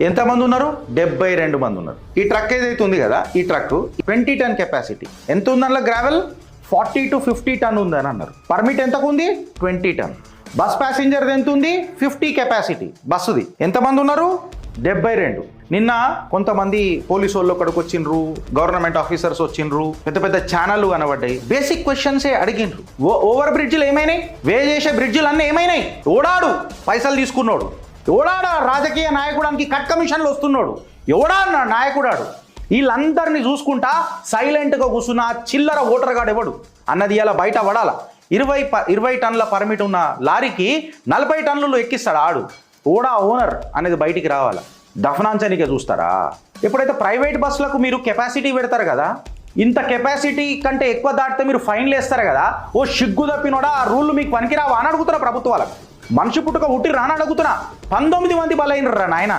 ఎంతమంది ఉన్నారు? డెబ్బై రెండు మంది ఉన్నారు. ఈ ట్రక్ ఏదైతే ఉంది కదా ఈ ట్రక్ ట్వంటీ టన్ కెపాసిటీ ఎంత ఉంది అందులో gravel forty two fifty ton ఉందని అన్నారు. పర్మిట్ ఎంతకు ఉంది? ట్వంటీ టన్. బస్ ప్యాసింజర్ ఎంత ఉంది? ఫిఫ్టీ కెపాసిటీ బస్సుది ఎంతమంది ఉన్నారు? డెబ్బై రెండు. నిన్న కొంతమంది పోలీసు వాళ్ళు అక్కడికి వచ్చిండ్రు గవర్నమెంట్ ఆఫీసర్స్ వచ్చిండ్రు పెద్ద పెద్ద ఛానళ్ళు కనబడ్డాయి. బేసిక్ క్వశ్చన్సే అడిగిండ్రు. ఓ- ఓవర్ బ్రిడ్జ్లు ఏమైనాయి? వే చేసే బ్రిడ్జ్లు అన్నీ ఏమైనాయి? ఓడాడు. పైసలు తీసుకున్నాడు. ఎవడాడా రాజకీయ నాయకుడానికి కట్ కమిషన్లు వస్తున్నాడు? ఎవడా నాయకుడాడు? వీళ్ళందరినీ చూసుకుంటా సైలెంట్గా కూర్చున్న చిల్లర ఓటర్ గాడు ఎవడు? అన్నది ఇలా బయట పడాల? ఇరవై ప ఇరవై టన్నుల పర్మిట్ ఉన్న లారీకి నలభై టన్నులు ఎక్కిస్తాడు ఆడు. ఓడా ఓనర్ అనేది బయటికి రావాలి? దఫనాంచనికే చూస్తారా? ఎప్పుడైతే ప్రైవేట్ బస్సులకు మీరు కెపాసిటీ పెడతారు కదా ఇంత కెపాసిటీ కంటే ఎక్కువ దాటితే మీరు ఫైన్లు వేస్తారు కదా ఓ సిగ్గు తప్పినోడా ఆ రూల్ మీకు పనికిరావా అని అడుగుతున్నా ప్రభుత్వాలకు. మనిషి పుట్టుక ఉట్టి రానడుగుతున్నా పంతొమ్మిది మంది బలైనరా నాయన.